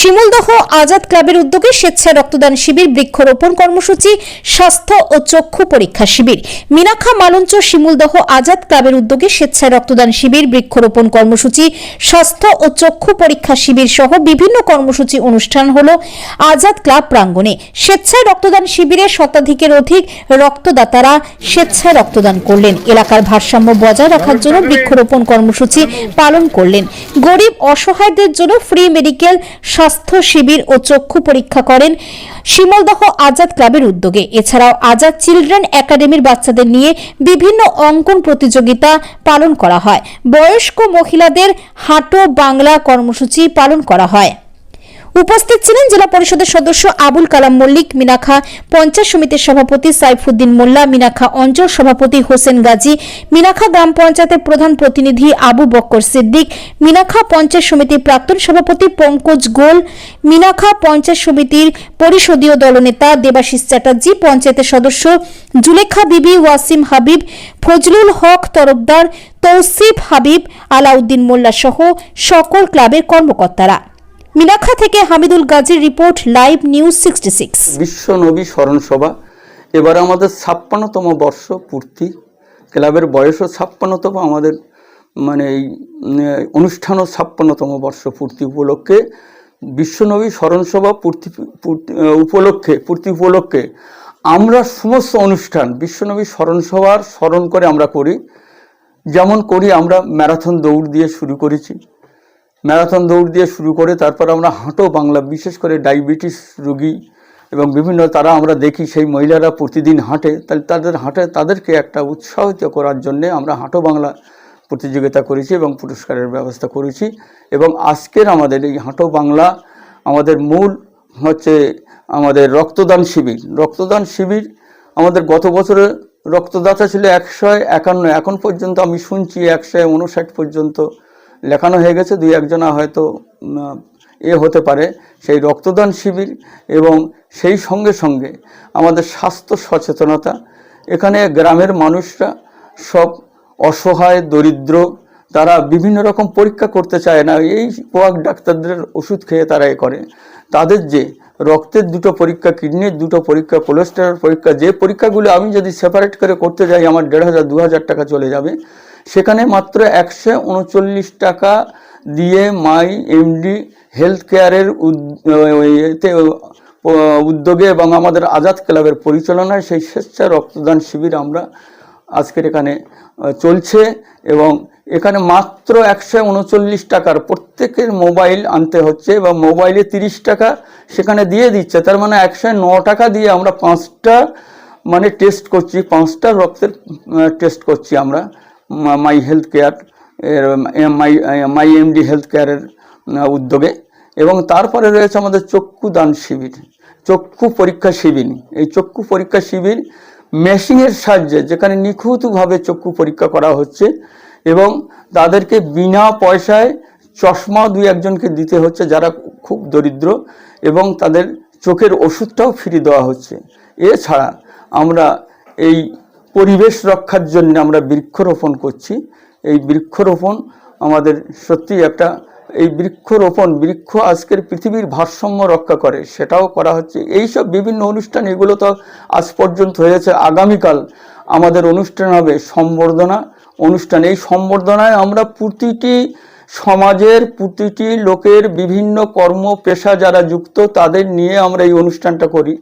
শিমুলদহ আজাদ ক্লাবের উদ্যোগে স্বেচ্ছায় রক্তদান শিবির, বৃক্ষরোপণ কর্মসূচি, স্বাস্থ্য ও চক্ষু পরীক্ষা শিবির। মিনাখা মালঞ্চ শিমুলদহ আজাদ ক্লাবের উদ্যোগে স্বেচ্ছায় রক্তদান শিবির, বৃক্ষরোপণ কর্মসূচি, স্বাস্থ্য ও চক্ষু পরীক্ষা শিবির সহ বিভিন্ন কর্মসূচি অনুষ্ঠান হল আজাদ ক্লাব প্রাঙ্গণে। স্বেচ্ছায় রক্তদান শিবিরে শতাধিকের অধিক রক্তদাতারা স্বেচ্ছায় রক্তদান করলেন। এলাকার ভারসাম্য বজায় রাখার জন্য বৃক্ষরোপণ কর্মসূচি পালন করলেন। গরিব অসহায়দের জন্য ফ্রি মেডিকেল, স্বাস্থ্য শিবির ও চক্ষু পরীক্ষা করেন শিমলদহ আজাদ ক্লাবের উদ্যোগে। এছাড়াও আজাদ চিলড্রেন একাডেমির বাচ্চাদের নিয়ে বিভিন্ন অঙ্কন প্রতিযোগিতা পালন করা হয়। বয়স্ক মহিলাদের হাঁটো বাংলা কর্মসূচি পালন করা হয়। উপস্থিত ছিলেন জেলা পরিষদের সদস্য আবুল কালাম মল্লিক, মিনাখা পঞ্চায়েত সমিতির সভাপতি সাইফুদ্দিন মোল্লা, মিনাখা অঞ্চল সভাপতি হোসেন গাজী, মিনাখা গ্রাম পঞ্চায়েতের প্রধান প্রতিনিধি আবু বক্কর সিদ্দিক, মিনাখা পঞ্চায়েত সমিতির প্রাক্তন সভাপতি পঙ্কজ গোল, মিনাখা পঞ্চায়েত সমিতির পরিষদীয় দলনেতা দেবাশিস চ্যাটার্জি, পঞ্চায়েতের সদস্য জুলেখা বিবি, ওয়াসিম হাবিব, ফজলুল হক তরফদার, তৌসিফ হাবিব, আলাউদ্দিন মোল্লা সহ সকল ক্লাবের কর্মকর্তারা। মিনাখা থেকে হামিদুল গাজীর report Live News sixty six. বিশ্ব নবী স্মরণ সভা এবার আমাদের ছাপ্পান্নতম বর্ষ পূর্তি। ক্লাবের বয়সও ছাপ্পান্নতম, আমাদের মানে এই অনুষ্ঠানও ছাপ্পান্নতম বর্ষ পূর্তি উপলক্ষে। বিশ্বনবী স্মরণ সভা পূর্তি উপলক্ষে পূর্তি উপলক্ষে আমরা সমস্ত অনুষ্ঠান বিশ্বনবী স্মরণ সভার স্মরণ করে আমরা করি। যেমন করি আমরা ম্যারাথন দৌড় দিয়ে শুরু করেছি। ম্যারাথন দৌড় দিয়ে শুরু করে তারপর আমরা হাঁটো বাংলা, বিশেষ করে ডায়াবেটিস রোগী এবং বিভিন্ন তারা আমরা দেখি, সেই মহিলারা প্রতিদিন হাঁটে। তাহলে তাদের হাঁটে, তাদেরকে একটা উৎসাহিত করার জন্যে আমরা হাঁটো বাংলা প্রতিযোগিতা করেছি এবং পুরস্কারের ব্যবস্থা করেছি। এবং আজকের আমাদের এই হাঁটো বাংলা আমাদের মূল হচ্ছে আমাদের রক্তদান শিবির। রক্তদান শিবির আমাদের গত বছরে রক্তদাতা ছিল একশো একান্ন, এখন পর্যন্ত আমি শুনছি একশো উনষাট পর্যন্ত লেখানো হয়ে গেছে, দুই একজনা হয়তো এ হতে পারে। সেই রক্তদান শিবির এবং সেই সঙ্গে সঙ্গে আমাদের স্বাস্থ্য সচেতনতা। এখানে গ্রামের মানুষরা সব অসহায়, দরিদ্র, তারা বিভিন্ন রকম পরীক্ষা করতে চায় না। এই পোয়াক ডাক্তারদের ওষুধ খেয়ে তারা এ করে। তাদের যে রক্তের দুটো পরীক্ষা, কিডনির দুটো পরীক্ষা কোলেস্টেরল পরীক্ষা, যে পরীক্ষাগুলো আমি যদি সেপারেট করে করতে যাই, আমার দেড় হাজার, দু হাজার টাকা চলে যাবে। সেখানে মাত্র একশো উনচল্লিশ টাকা দিয়ে মাই এমডি হেলথ কেয়ারের এতে উদ্যোগে এবং আমাদের আজাদ ক্লাবের পরিচালনায় সেই স্বেচ্ছা রক্তদান শিবির আমরা আজকের এখানে চলছে এবং এখানে মাত্র একশো উনচল্লিশ টাকার প্রত্যেকের মোবাইল আনতে হচ্ছে এবং মোবাইলে তিরিশ টাকা সেখানে দিয়ে দিচ্ছে। তার মানে একশো ন টাকা দিয়ে আমরা পাঁচটা মানে টেস্ট করছি, পাঁচটা রক্তের টেস্ট করছি আমরা। মাই হেলথ কেয়ার এর মাই মাই এমডি হেলথ কেয়ারের উদ্যোগে। এবং তারপরে রয়েছে আমাদের চক্ষু দান শিবির, চক্ষু পরীক্ষা শিবির। এই চক্ষু পরীক্ষা শিবির মেশিনের সাহায্যে যেখানে নিখুঁতভাবে চক্ষু পরীক্ষা করা হচ্ছে এবং তাদেরকে বিনা পয়সায় চশমা দুই একজনকে দিতে হচ্ছে যারা খুব দরিদ্র এবং তাদের চোখের ওষুধটাও ফ্রি দেওয়া হচ্ছে। এছাড়া আমরা এই পরিবেশ রক্ষার জন্য আমরা বৃক্ষরোপণ করছি। এই বৃক্ষরোপণ আমাদের সত্যি একটা এই বৃক্ষরোপণ, বৃক্ষ আজকের পৃথিবীর ভারসাম্য রক্ষা করে, সেটাও করা হচ্ছে। এই সব বিভিন্ন অনুষ্ঠান, এগুলো তো আজ পর্যন্ত হয়েছে আগামীকাল আমাদের অনুষ্ঠান হবে সম্বর্ধনা। অনুষ্ঠান এই সম্বর্ধনায় আমরা প্রতিটি সমাজের, প্রতিটি লোকের বিভিন্ন কর্ম পেশা যারা যুক্ত তাদের নিয়ে আমরা এই অনুষ্ঠানটা করি।